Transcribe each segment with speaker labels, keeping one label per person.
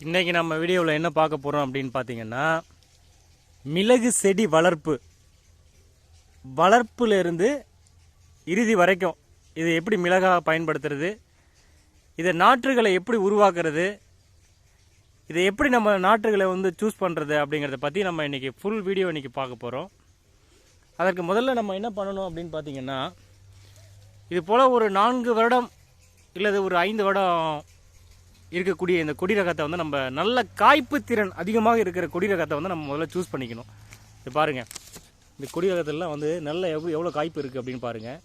Speaker 1: இன்றைக்கி நம்ம வீடியோவில் என்ன பார்க்க போகிறோம் அப்படின்னு பார்த்தீங்கன்னா மிளகு செடி வளர்ப்பு. வளர்ப்புலேருந்து இறுதி வரைக்கும் இது எப்படி மிளகாக பயன்படுத்துறது இதை நாற்றுகளை எப்படி உருவாக்குறது இதை எப்படி நம்ம நாற்றுகளை வந்து சூஸ் பண்ணுறது அப்படிங்கிறத பற்றி நம்ம இன்றைக்கி ஃபுல் வீடியோ இன்றைக்கி பார்க்க போகிறோம் அதற்கு முதல்ல நம்ம என்ன பண்ணணும் அப்படின்னு பார்த்தீங்கன்னா இது போல் ஒரு நான்கு வருடம் இல்லது ஒரு ஐந்து வருடம் இருக்கக்கூடிய இந்த கொடி ரகத்தை வந்து நம்ம நல்ல காய்ப்பு திறன் அதிகமாக இருக்கிற கொடி ரகத்தை வந்து நம்ம முதல்ல சூஸ் பண்ணிக்கணும். இது பாருங்கள் இந்த கொடி ரகத்திலலாம் வந்து நல்ல எவ்வளோ எவ்வளோ காய்ப்பு இருக்குது அப்படின்னு பாருங்கள்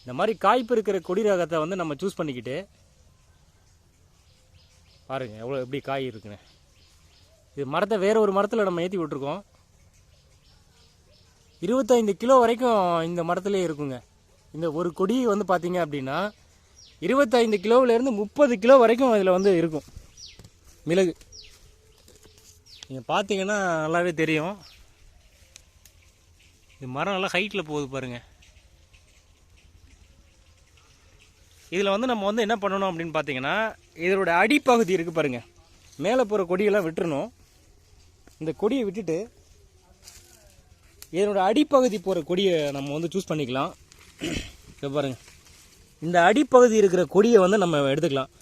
Speaker 1: இந்த மாதிரி காய்ப்பு இருக்கிற கொடி ரகத்தை வந்து நம்ம சூஸ் பண்ணிக்கிட்டு பாருங்கள் எவ்வளோ எப்படி காய் இருக்குன்னு. இது மரத்தை வேறு ஒரு மரத்தில் நம்ம ஏற்றி விட்ருக்கோம் இருபத்தைந்து கிலோ வரைக்கும் இந்த மரத்துலேயே இருக்குங்க. இந்த ஒரு கொடி வந்து பார்த்தீங்க அப்படின்னா இருபத்தைந்து கிலோவிலேருந்து முப்பது கிலோ வரைக்கும் இதில் வந்து இருக்கும். மிளகு. நீங்கள் பார்த்தீங்கன்னா நல்லாவே தெரியும். இது மரம் நல்லா ஹைட்டில் போகுது பாருங்கள் இதில் வந்து நம்ம வந்து என்ன பண்ணணும் அப்படின்னு பார்த்தீங்கன்னா இதோட அடிப்பகுதி இருக்குது பாருங்கள் மேலே போகிற கொடியெல்லாம் விட்டுறணும். இந்த கொடியை விட்டுட்டு இதனோட அடிப்பகுதி போகிற கொடியை நம்ம வந்து சூஸ் பண்ணிக்கலாம். இதை பாருங்கள் இந்த அடிப்பகுதி இருக்கிற கொடியை வந்து நம்ம எடுத்துக்கலாம்.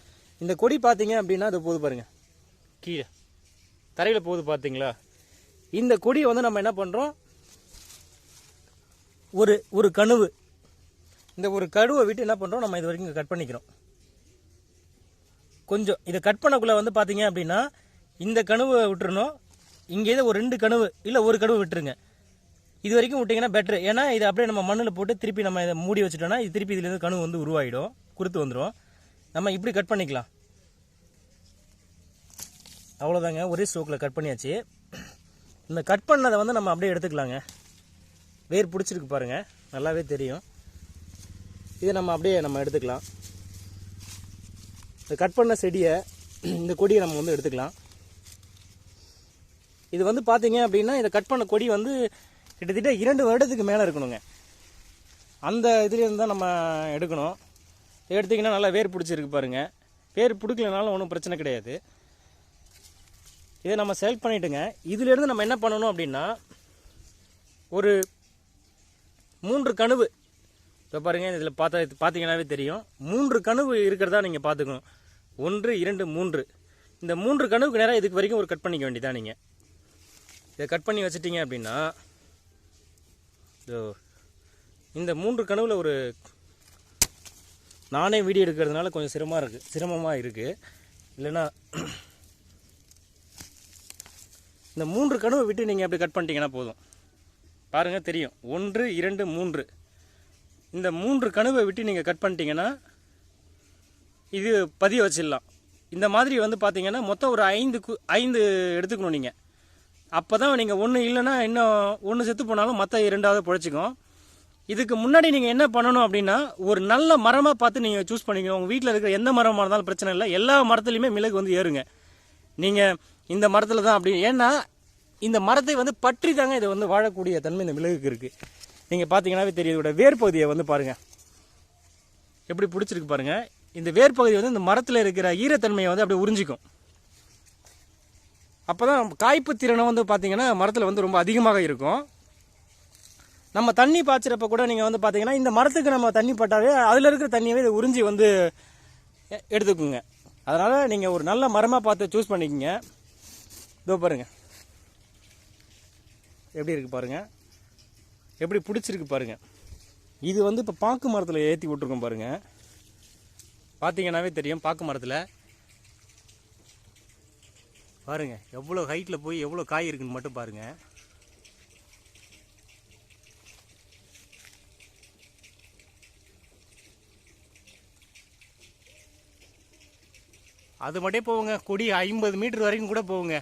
Speaker 1: இந்த கொடி பார்த்தீங்க அப்படின்னா அது போகுது பாருங்கள் கீழே. தரையில் போகுது பார்த்தீங்களா? இந்த கொடியை வந்து நம்ம என்ன பண்ணுறோம் ஒரு ஒரு கணுவு. இந்த ஒரு கடுவை விட்டு என்ன பண்ணுறோம் நம்ம இது வரைக்கும் கட் பண்ணிக்கிறோம். கொஞ்சம் இதை கட் பண்ணக்குள்ளே வந்து பார்த்தீங்க அப்படின்னா இந்த கணுவை விட்டுறணும். இங்கே ஒரு ரெண்டு கணுவு இல்லை ஒரு கணுவு விட்டுருங்க. இது வரைக்கும் விட்டிங்கன்னா பெட்ரு ஏன்னா இதை அப்படியே நம்ம மண்ணில் போட்டு திருப்பி நம்ம இதை மூடி வச்சுட்டோம்னா இது திருப்பி இதுலேருந்து கணு வந்து உருவாயிடும். கொடுத்து வந்துடும் நம்ம இப்படி கட் பண்ணிக்கலாம். அவ்வளோதாங்க ஒரே ஸ்டோக்கில் கட் பண்ணியாச்சு. இந்த கட் பண்ணதை வந்து நம்ம அப்படியே எடுத்துக்கலாங்க. வேர் பிடிச்சிருக்கு பாருங்கள் நல்லாவே தெரியும். இதை நம்ம அப்படியே நம்ம எடுத்துக்கலாம். இந்த கட் பண்ண செடியை இந்த கொடியை நம்ம வந்து எடுத்துக்கலாம். இது வந்து பார்த்தீங்க அப்படின்னா இதை கட் பண்ண கொடி வந்து கிட்டத்தட்ட இரண்டு வருடத்துக்கு மேலே இருக்கணுங்க. அந்த இதுலேருந்து தான் நம்ம எடுக்கணும். எடுத்திங்கன்னா நல்லா வேர் பிடிச்சிருக்கு பாருங்கள் வேர் பிடிக்கலனாலும் ஒன்றும் பிரச்சனை கிடையாது. இதை நம்ம செலக்ட் பண்ணிட்டுங்க. இதுலேருந்து நம்ம என்ன பண்ணணும் அப்படின்னா ஒரு மூன்று கனவு. இப்போ பாருங்கள் இதில் பார்த்தா பார்த்தீங்கன்னாவே தெரியும். மூன்று கனவு இருக்கிறதா நீங்கள் பார்த்துக்கணும். ஒன்று இரண்டு மூன்று. இந்த மூன்று கனவுக்கு நேராக இதுக்கு வரைக்கும் ஒரு கட் பண்ணிக்க வேண்டியதான் நீங்கள் இதை கட் பண்ணி வச்சுட்டிங்க அப்படின்னா இதோ இந்த மூன்று கனவுல ஒரு நானே வீடியோ எடுக்கிறதுனால கொஞ்சம் சிரமமாக இருக்குது சிரமமாக இருக்குது இல்லைன்னா இந்த மூன்று கனவை விட்டு நீங்கள் அப்படி கட் பண்ணிட்டீங்கன்னா போதும். பாருங்கள் தெரியும். ஒன்று இரண்டு மூன்று. இந்த மூன்று கனவை விட்டு நீங்கள் கட் பண்ணிட்டீங்கன்னா இது பதிய வச்சிடலாம். இந்த மாதிரி வந்து பார்த்தீங்கன்னா மொத்தம் ஒரு ஐந்து கு ஐந்து எடுத்துக்கணும் நீங்கள் அப்போ தான் நீங்கள் ஒன்று இல்லைன்னா இன்னும் ஒன்று செத்து போனாலும் மற்ற இரண்டாவது பிழைச்சிக்கும். இதுக்கு முன்னாடி நீங்கள் என்ன பண்ணணும் அப்படின்னா ஒரு நல்ல மரமாக பார்த்து நீங்கள் சூஸ் பண்ணிக்கணும் உங்கள் வீட்டில் இருக்கிற எந்த மரமாக இருந்தாலும் பிரச்சனை இல்லை. எல்லா மரத்துலையுமே மிளகு வந்து ஏறுங்க. நீங்கள் இந்த மரத்தில் தான் அப்படி ஏன்னா இந்த மரத்தை வந்து பற்றி தாங்க இதை வந்து வாழக்கூடிய தன்மை இந்த மிளகுக்கு இருக்குது நீங்கள் பார்த்தீங்கன்னாவே தெரியும் இதோட வேர் பகுதியை வந்து பாருங்கள் எப்படி பிடிச்சிருக்கு பாருங்கள் இந்த வேர் பகுதி வந்து இந்த மரத்தில் இருக்கிற ஈரத்தன்மையை வந்து அப்படியே உறிஞ்சிக்கும். அப்போ தான் காய்ப்பு திறனை வந்து பார்த்திங்கன்னா மரத்தில் வந்து ரொம்ப அதிகமாக இருக்கும். நம்ம தண்ணி பாய்ச்சிறப்ப கூட நீங்கள் வந்து பார்த்தீங்கன்னா இந்த மரத்துக்கு நம்ம தண்ணி பட்டாவே அதில் இருக்கிற தண்ணியவே இதை உறிஞ்சி வந்து எடுத்துக்குங்க. அதனால் நீங்கள் ஒரு நல்ல மரமாக பார்த்து சூஸ் பண்ணிக்கங்க. இதோ பாருங்கள் எப்படி இருக்குது பாருங்கள் எப்படி பிடிச்சிருக்கு பாருங்கள் இது வந்து இப்போ பாக்கு மரத்தில் ஏற்றி விட்ருக்கோம் பாருங்கள் பார்த்தீங்கன்னாவே தெரியும் பாக்கு மரத்தில். பாருங்கள் எவ்வளோ ஹைட்டில் போய் எவ்வளோ காய் இருக்குன்னு மட்டும் பாருங்கள் அது மட்டும் போகுங்க கொடி ஐம்பது மீட்டர் வரைக்கும் கூட போகுங்க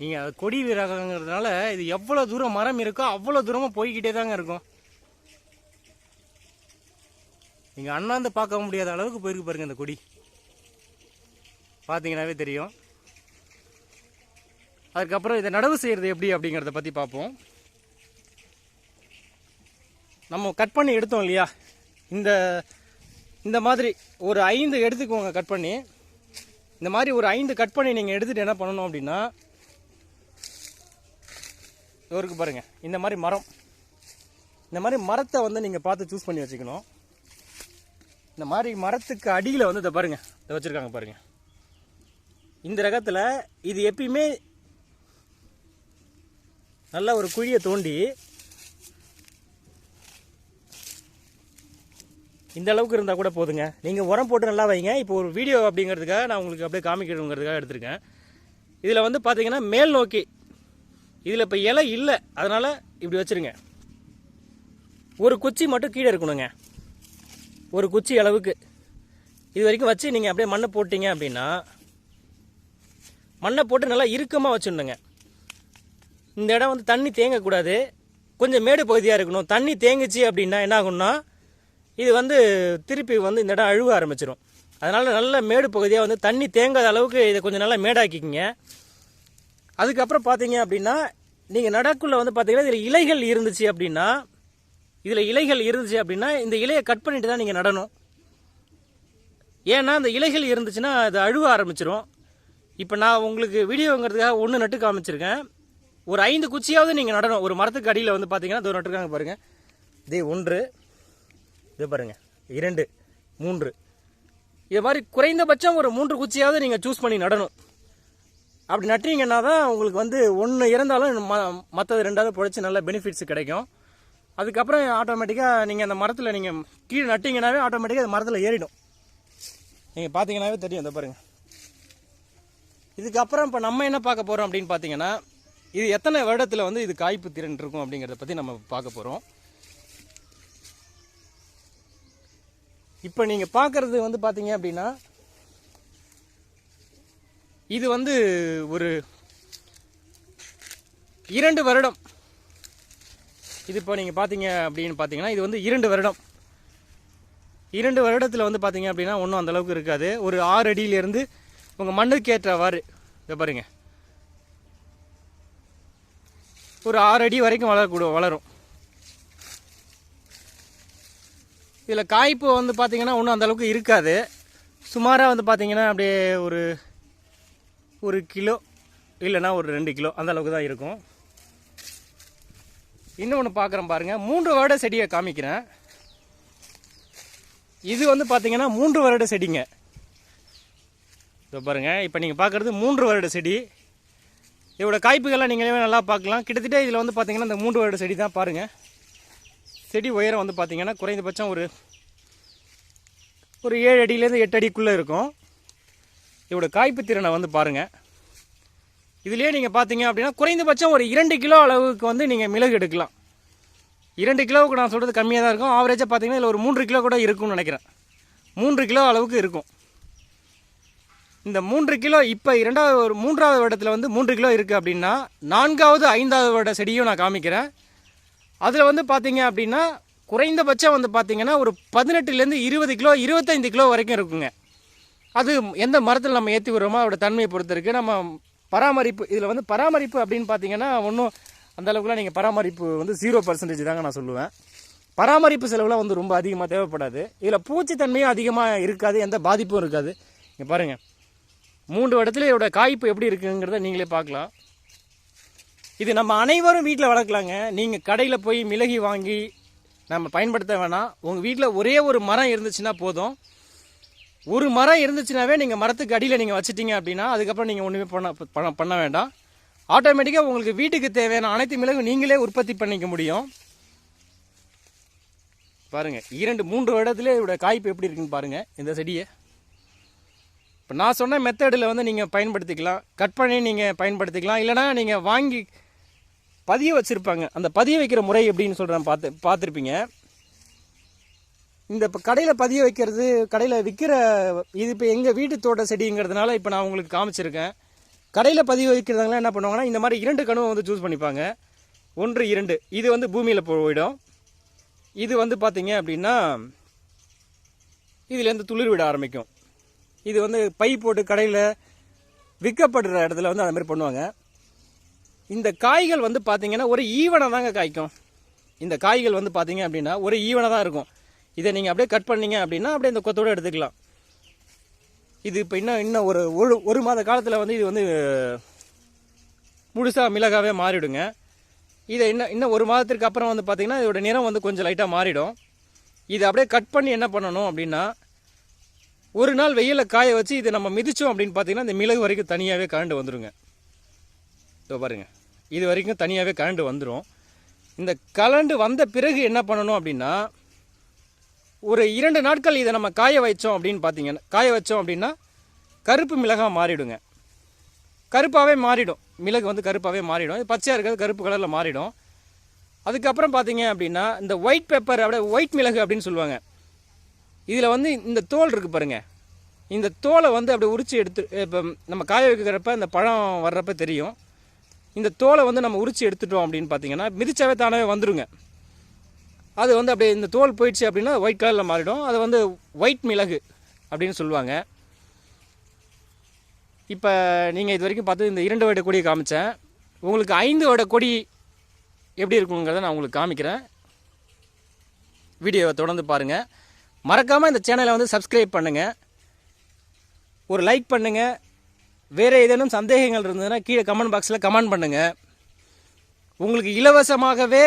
Speaker 1: நீங்கள் அது கொடி ரகங்கிறதுனால இது எவ்வளோ தூரம் மரம் இருக்கோ அவ்வளோ தூரமாக போய்கிட்டே தாங்க இருக்கும். நீங்கள் அண்ணாந்து பார்க்க முடியாத அளவுக்கு போயிருக்கு பாருங்கள் இந்த கொடி. பார்த்தீங்கன்னாவே தெரியும். அதுக்கப்புறம் இதை நடவு செய்கிறது எப்படி அப்படிங்கிறத பற்றி பார்ப்போம். நம்ம கட் பண்ணி எடுத்தோம் இல்லையா? இந்த இந்த மாதிரி ஒரு ஐந்து எடுத்துக்கோங்க கட் பண்ணி. இந்த மாதிரி ஒரு ஐந்து கட் பண்ணி நீங்கள் எடுத்துகிட்டு என்ன பண்ணணும் அப்படின்னா இவருக்கு பாருங்கள் இந்த மாதிரி மரம். இந்த மாதிரி மரத்தை வந்து நீங்கள் பார்த்து சூஸ் பண்ணி வச்சுக்கணும். இந்த மாதிரி மரத்துக்கு அடியில் வந்து இதை பாருங்கள் இதை வச்சுருக்காங்க பாருங்கள் இந்த ரகத்தில் இது எப்பயுமே நல்லா ஒரு குழியை தோண்டி இந்த அளவுக்கு இருந்தால் கூட போதுங்க. நீங்கள் உரம் போட்டு நல்லா வைங்க. இப்போ ஒரு வீடியோ அப்படிங்கிறதுக்காக நான் உங்களுக்கு அப்படியே காமிக்கணுங்கிறதுக்காக எடுத்திருக்கேன். இதில் வந்து பார்த்தீங்கன்னா மேல் நோக்கி. இதில் இப்போ இலை இல்லை. அதனால் இப்படி வச்சுருங்க. ஒரு குச்சி மட்டும் கீழே இருக்கணுங்க. ஒரு குச்சி அளவுக்கு. இது வரைக்கும் வச்சு நீங்கள் அப்படியே மண்ணை போட்டிங்க அப்படின்னா மண்ணை போட்டு நல்லா இறுக்கமாக வச்சுடணுங்க. இந்த இடம் வந்து தண்ணி தேங்கக்கூடாது. கொஞ்சம் மேடு பகுதியாக இருக்கணும். தண்ணி தேங்குச்சு அப்படின்னா என்ன ஆகும்னா இது வந்து திருப்பி வந்து இந்த இடம் அழுக ஆரம்பிச்சிடும் அதனால் நல்ல மேடு பகுதியாக வந்து தண்ணி தேங்காத அளவுக்கு இதை கொஞ்சம் நல்லா மேடாக்கிக்கிங்க. அதுக்கப்புறம் பார்த்தீங்க அப்படின்னா நீங்கள் நடக்குள்ள வந்து பார்த்தீங்கன்னா இதில் இலைகள் இருந்துச்சு அப்படின்னா இதில் இலைகள் இருந்துச்சு அப்படின்னா இந்த இலையை கட் பண்ணிட்டு தான் நீங்கள் நடணும். ஏன்னா அந்த இலைகள் இருந்துச்சுன்னா அது அழுவ ஆரம்பிச்சிடும் இப்போ நான் உங்களுக்கு வீடியோங்கிறதுக்காக ஒன்று நட்டு காமிச்சிருக்கேன். ஒரு ஐந்து குச்சியாவது நீங்கள் நடணும். ஒரு மரத்துக்கு அடியில் வந்து பார்த்தீங்கன்னா இதோ நட்டுருக்காங்க பாருங்கள் இதே ஒன்று இது பாருங்கள் இரண்டு மூன்று. இது மாதிரி குறைந்தபட்சம் ஒரு மூன்று குச்சியாவது நீங்கள் சூஸ் பண்ணி நடணும். அப்படி நட்டீங்கன்னா தான் உங்களுக்கு வந்து ஒன்று இறந்தாலும் ம மற்றது ரெண்டாவது பிழைச்சி நல்ல பெனிஃபிட்ஸ் கிடைக்கும். அதுக்கப்புறம் ஆட்டோமேட்டிக்காக நீங்கள் அந்த மரத்தில் நீங்கள் கீழே நட்டிங்கனாவே ஆட்டோமேட்டிக்காக அது மரத்தில் ஏறிடும். நீங்கள் பார்த்தீங்கன்னாவே தெரியும். இந்த பாருங்கள் இதுக்கப்புறம் இப்போ நம்ம என்ன பார்க்க போகிறோம் அப்படின்னு பார்த்தீங்கன்னா இது எத்தனை வருடத்தில் வந்து இது காய்ப்பு திறன் இருக்கும் அப்படிங்கிறத பற்றி நம்ம பார்க்க போகிறோம் இப்போ நீங்கள் பார்க்குறது வந்து பார்த்தீங்க அப்படின்னா இது வந்து ஒரு இரண்டு வருடம். இது இப்போ நீங்கள் பார்த்தீங்க அப்படின்னு பார்த்தீங்கன்னா இது வந்து இரண்டு வருடம். இரண்டு வருடத்தில் வந்து பார்த்தீங்க அப்படின்னா ஒன்றும் அந்தளவுக்கு இருக்காது. ஒரு ஆறு அடியிலேருந்து உங்கள் மண்ணுக்கேற்றவாறு. இதை பாருங்கள் ஒரு ஆறு அடி வரைக்கும் வளரக்கூடும் வளரும். இதில் காய்ப்பு வந்து பார்த்திங்கன்னா ஒன்றும் அந்தளவுக்கு இருக்காது. சுமாராக வந்து பார்த்திங்கன்னா அப்படியே ஒரு ஒரு கிலோ இல்லைன்னா ஒரு ரெண்டு கிலோ அந்த அளவுக்கு தான் இருக்கும். இன்னொன்று பார்க்குறேன் பாருங்கள் மூன்று வருட செடியை காமிக்கிறேன். இது வந்து பார்த்தீங்கன்னா மூன்று வருட செடிங்க. இதோ பாருங்கள் இப்போ நீங்கள் பார்க்குறது மூன்று வருட செடி. இதோட காய்ப்புகள்லாம் நீங்களே நல்லா பார்க்கலாம். கிட்டத்தட்ட இதில் வந்து பார்த்தீங்கன்னா இந்த மூன்று வருட செடி தான் பாருங்கள் செடி உயரம் வந்து பார்த்தீங்கன்னா குறைந்தபட்சம் ஒரு ஒரு ஏழு அடியிலேருந்து எட்டு அடிக்குள்ளே இருக்கும். இதோட காய்ப்பு திறனை வந்து பாருங்கள் இதுலேயே நீங்கள் பார்த்தீங்க அப்படின்னா குறைந்தபட்சம் ஒரு இரண்டு கிலோ அளவுக்கு வந்து நீங்கள் மிளகு எடுக்கலாம். இரண்டு கிலோவுக்கு நான் சொல்கிறது கம்மியாக தான் இருக்கும் ஆவரேஜாக பார்த்தீங்கன்னா இதில் ஒரு மூன்று கிலோ கூட இருக்கும்னு நினைக்கிறேன். மூன்று கிலோ அளவுக்கு இருக்கும். இந்த மூன்று கிலோ இப்போ இரண்டாவது ஒரு மூன்றாவது வருடத்தில் வந்து மூன்று கிலோ இருக்குது அப்படின்னா நான்காவது ஐந்தாவது வருட செடியும் நான் காமிக்கிறேன். அதில் வந்து பார்த்தீங்க அப்படின்னா குறைந்தபட்சம் வந்து பார்த்திங்கன்னா ஒரு பதினெட்டுலேருந்து இருபது கிலோ இருபத்தைந்து கிலோ வரைக்கும் இருக்குங்க. அது எந்த மரத்தில் நம்ம ஏற்றி விடுறோமோ அதோட தன்மையை பொறுத்து இருக்குது நம்ம பராமரிப்பு இதில் வந்து பராமரிப்பு அப்படின்னு பார்த்தீங்கன்னா ஒன்றும் அந்தளவுக்குலாம் நீங்கள் பராமரிப்பு வந்து ஜீரோ பர்சன்டேஜ் தாங்க நான் சொல்லுவேன். பராமரிப்பு செலவுலாம் வந்து ரொம்ப அதிகமாக தேவைப்படாது. இதில் பூச்சித்தன்மையும் அதிகமாக இருக்காது எந்த பாதிப்பும் இருக்காது. இங்கே பாருங்கள் மூன்று இடத்துல இதோட காய்ப்பு எப்படி இருக்குங்கிறத நீங்களே பார்க்கலாம். இது நம்ம அனைவரும் வீட்டில் வளர்க்கலாங்க. நீங்கள் கடையில் போய் மிளகி வாங்கி நம்ம பயன்படுத்த வேணாம். உங்கள் வீட்டில் ஒரே ஒரு மரம் இருந்துச்சுன்னா போதும். ஒரு மரம் இருந்துச்சுனாவே நீங்கள் மரத்துக்கு அடியில் நீங்கள் வச்சிட்டீங்க அப்படின்னா அதுக்கப்புறம் நீங்கள் ஒன்றுமே பண்ண பண்ண பண்ண வேண்டாம். ஆட்டோமேட்டிக்காக உங்களுக்கு வீட்டுக்கு தேவையான அனைத்து மிளகும் நீங்களே உற்பத்தி பண்ணிக்க முடியும். பாருங்கள் இரண்டு மூன்று இடத்துல இதோட காய்ப்பு எப்படி இருக்குன்னு பாருங்கள் இந்த செடியை. இப்போ நான் சொன்ன மெத்தடில் வந்து நீங்கள் பயன்படுத்திக்கலாம். கட் பண்ணி நீங்கள் பயன்படுத்திக்கலாம். இல்லைனா நீங்கள் வாங்கி பதிய வச்சுருப்பாங்க. அந்த பதிய வைக்கிற முறை எப்படின்னு சொல்கிறேன் பார்த்து பார்த்துருப்பீங்க. இந்த இப்போ கடையில் பதிய வைக்கிறது கடையில் விற்கிற இது இப்போ எங்கள் வீட்டு தோட்ட செடிங்கிறதுனால இப்போ நான் உங்களுக்கு காமிச்சிருக்கேன். கடையில் பதிய வைக்கிறவங்களாம் என்ன பண்ணுவாங்கன்னா இந்த மாதிரி இரண்டு கணுவை வந்து சூஸ் பண்ணிப்பாங்க. ஒன்று இரண்டு. இது வந்து பூமியில் போயிடும். இது வந்து பார்த்தீங்க அப்படின்னா இதுலேருந்து துளிர் விட ஆரம்பிக்கும். இது வந்து பை போட்டு கடையில் விற்கப்படுற இடத்துல வந்து அந்த மாதிரி பண்ணுவாங்க. இந்த காய்கள் வந்து பார்த்தீங்கன்னா ஒரு ஈவனாக தாங்க காய்க்கும். இந்த காய்கள் வந்து பார்த்தீங்க அப்படின்னா ஒரு ஈவனாக தான் இருக்கும். இதை நீங்கள் அப்படியே கட் பண்ணீங்க அப்படின்னா அப்படியே இந்த கொத்தோடு எடுத்துக்கலாம். இது இப்போ இன்னும் இன்னும் ஒரு ஒரு ஒரு மாத காலத்தில் வந்து இது வந்து முழுசாக மிளகாவே மாறிடுங்க. இதை இன்னும் இன்னும் ஒரு மாதத்திற்கு அப்புறம் வந்து பார்த்திங்கன்னா இதோட நிறம் வந்து கொஞ்சம் லைட்டாக மாறிடும். இதை அப்படியே கட் பண்ணி என்ன பண்ணணும் அப்படின்னா ஒரு நாள் வெயிலில் காய வச்சு இதை நம்ம மிதித்தோம் அப்படின்னு பார்த்தீங்கன்னா இந்த மிளகு வரைக்கும் தனியாகவே கரண்டு வந்துடுங்க இதோ பாருங்கள் இது வரைக்கும் தனியாகவே கரண்டு வந்துடும் இந்த கலண்டு வந்த பிறகு என்ன பண்ணணும் அப்படின்னா ஒரு இரண்டு நாட்கள் இதை நம்ம காய வச்சோம் அப்படின்னு பார்த்தீங்கன்னா காய வச்சோம் அப்படின்னா கருப்பு மிளகாக மாறிடுங்க. கருப்பாகவே மாறிடும். மிளகு வந்து கருப்பாகவே மாறிடும். இது பச்சையாக இருக்கிறது கருப்பு கலரில் மாறிடும். அதுக்கப்புறம் பார்த்தீங்க அப்படின்னா இந்த ஒயிட் பெப்பர் அப்படியே ஒயிட் மிளகு அப்படின்னு சொல்லுவாங்க. இதில் வந்து இந்த தோல் இருக்குது பாருங்க. இந்த தோலை வந்து அப்படியே உரித்து எடுத்து இப்போ நம்ம காய வைக்கிறப்ப இந்த பழம் வர்றப்ப தெரியும். இந்த தோலை வந்து நம்ம உரித்து எடுத்துட்டோம் அப்படின்னு பார்த்தீங்கன்னா மிதிச்சாவே தானே வந்துடுங்க அது வந்து அப்படியே இந்த தோல் போயிடுச்சு அப்படின்னா ஒயிட் கலரில் மாறிடும். அது வந்து ஒயிட் மிளகு அப்படின்னு சொல்லுவாங்க. இப்போ நீங்கள் இது வரைக்கும் பார்த்து இந்த இரண்டு வருட கொடியை காமிச்சேன். உங்களுக்கு ஐந்து வருட கொடி எப்படி இருக்குங்கிறத நான் உங்களுக்கு காமிக்கிறேன். வீடியோவை தொடர்ந்து பாருங்கள் மறக்காமல் இந்த சேனலை வந்து சப்ஸ்கிரைப் பண்ணுங்கள் ஒரு லைக் பண்ணுங்கள் வேறு ஏதேனும் சந்தேகங்கள் இருந்ததுன்னா கீழே கமெண்ட் பாக்ஸில் கமெண்ட் பண்ணுங்கள் உங்களுக்கு இலவசமாகவே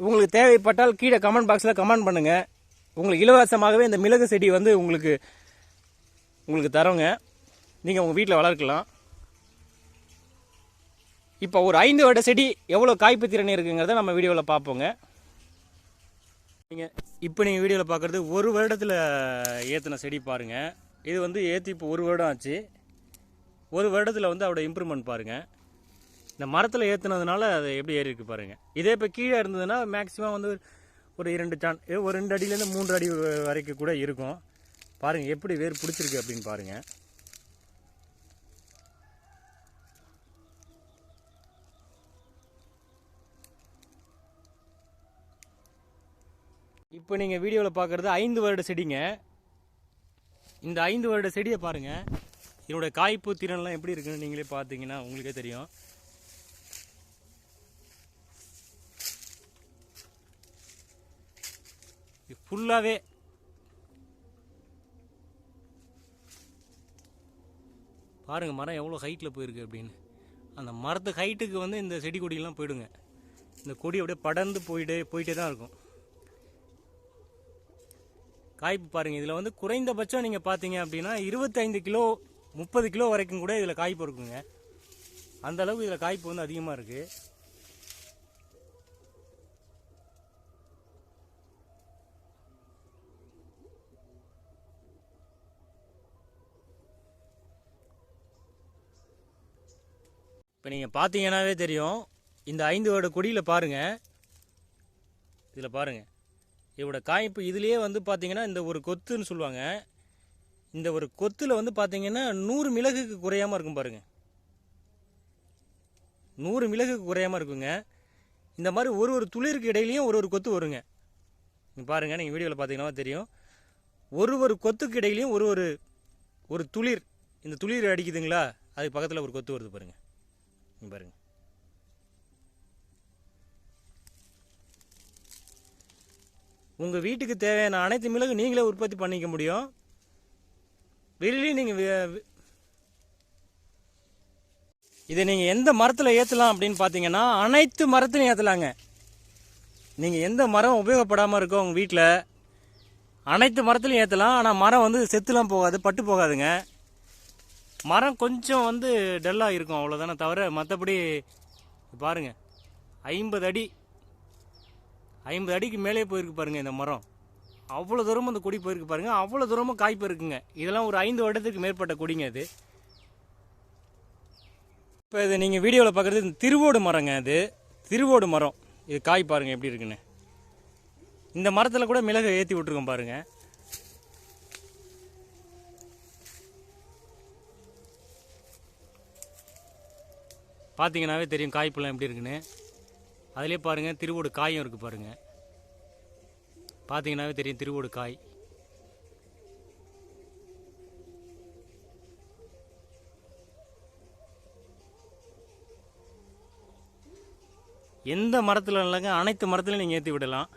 Speaker 1: உங்களுக்கு தேவைப்பட்டால் கீழே கமெண்ட் பாக்ஸில் கமெண்ட் பண்ணுங்கள் உங்களுக்கு இலவசமாகவே இந்த மிளகு செடி வந்து உங்களுக்கு உங்களுக்கு தரோங்க. நீங்கள் உங்கள் வீட்டில் வளர்க்கலாம். இப்போ ஒரு ஐந்து வட செடி எவ்வளோ காய்ப்பு திறன் இருக்குங்கிறத நம்ம வீடியோவில் பார்ப்போங்க. நீங்கள் இப்போ நீங்கள் வீடியோவில் பார்க்குறது ஒரு வருடத்தில் ஏற்றின செடி பாருங்கள் இது வந்து ஏற்றி இப்போ ஒரு வருடம் ஆச்சு. ஒரு வருடத்தில் வந்து அவரோட இம்ப்ரூவ்மெண்ட் பாருங்கள் இந்த மரத்தில் ஏற்றுனதுனால அது எப்படி ஏறி இருக்கு பாருங்கள் இதே இப்போ கீழே இருந்ததுன்னா மேக்ஸிமம் வந்து ஒரு இரண்டு சான் ஒரு ரெண்டு அடியிலேருந்து மூன்று அடி வரைக்கும் கூட இருக்கும். பாருங்கள் எப்படி வேர் பிடிச்சிருக்கு அப்படின்னு பாருங்கள் இப்போ நீங்கள் வீடியோவில் பார்க்குறது ஐந்து வருட செடிங்க. இந்த ஐந்து வருட செடியை பாருங்கள் இதனுடைய காய்ப்பு திறன்லாம் எப்படி இருக்குன்னு நீங்களே பார்த்தீங்கன்னா உங்களுக்கே தெரியும். ஃபுல்லாகவே பாருங்க மரம் எவ்வளோ ஹைட்டில் போயிருக்கு அப்படின்னு. அந்த மரத்து ஹைட்டுக்கு வந்து இந்த செடி கொடியெல்லாம் போயிடுங்க. இந்த கொடி அப்படியே படர்ந்து போயிட்டே போயிட்டே தான் இருக்கும். காய்ப்பு பாருங்கள் இதில் வந்து குறைந்தபட்சம் நீங்கள் பார்த்தீங்க அப்படின்னா இருபத்தைந்து கிலோ முப்பது கிலோ வரைக்கும் கூட இதில் காய்ப்பு இருக்குங்க. அந்த அளவுக்கு இதில் காய்ப்பு வந்து அதிகமாக இருக்குது இப்போ நீங்கள் பார்த்தீங்கன்னாவே தெரியும். இந்த ஐந்து வருட கொடியில் பாருங்கள் இதில் பாருங்கள் இதோட காய்ப்பு இதுலேயே வந்து பார்த்தீங்கன்னா இந்த ஒரு கொத்துன்னு சொல்லுவாங்க. இந்த ஒரு கொத்தில் வந்து பார்த்தீங்கன்னா நூறு மிளகுக்கு குறையாமல் இருக்கும் பாருங்கள் நூறு மிளகுக்கு குறையாமல் இருக்குங்க. இந்த மாதிரி ஒரு ஒரு துளிருக்கு இடையிலையும் ஒரு ஒரு கொத்து வருங்க. நீங்கள் பாருங்கள் நீங்கள் வீடியோவில் பார்த்தீங்கன்னா தெரியும். ஒரு ஒரு கொத்துக்கு இடையிலையும் ஒரு ஒரு ஒரு துளிர் இந்த துளிர் அடிக்குதுங்களா? அதுக்கு பக்கத்தில் ஒரு கொத்து வருது பாருங்கள் நீங்கள் பாருங்கள் உங்கள் வீட்டுக்கு தேவையான அனைத்து மிளகு நீங்களே உற்பத்தி பண்ணிக்க முடியும். வெளியிலையும் நீங்கள் இதை நீங்கள் எந்த மரத்தில் ஏற்றலாம் அப்படின்னு பார்த்தீங்கன்னா அனைத்து மரத்துலையும் ஏற்றலாங்க நீங்கள் எந்த மரம் உபயோகப்படாமல் இருக்கோ உங்கள் வீட்டில் அனைத்து மரத்துலையும் ஏற்றலாம் ஆனால் மரம் வந்து செத்துலாம் போகாது பட்டு போகாதுங்க. மரம் கொஞ்சம் வந்து டல்லாக இருக்கும் அவ்வளோதானே தவிர மற்றபடி பாருங்க ஐம்பது அடி ஐம்பது அடிக்கு மேலே போயிருக்கு பாருங்கள் இந்த மரம். அவ்வளோ தூரமும் அந்த கொடி போயிருக்கு பாருங்கள் அவ்வளோ தூரமும் காய் போயிருக்குங்க. இதெல்லாம் ஒரு ஐந்து வருடத்துக்கு மேற்பட்ட கொடிங்க அது இப்போ இது நீங்கள் வீடியோவில் பார்க்குறது இந்த திருவோடு மரங்க அது. திருவோடு மரம். இது காய் பாருங்கள் எப்படி இருக்குன்னு. இந்த மரத்தில் கூட மிளகு ஏற்றி விட்ருக்கோம் பாருங்க. பார்த்தீங்கன்னாவே தெரியும் காய்ப்பெல்லாம் எப்படி இருக்குன்னு. அதிலே பாருங்கள் திருவோடு காயும் இருக்குது பாருங்கள் பார்த்தீங்கன்னாவே தெரியும் திருவோடு காய். எந்த மரத்தில் இல்லைங்க அனைத்து மரத்துலையும் நீங்கள் ஏற்றி விடலாம்.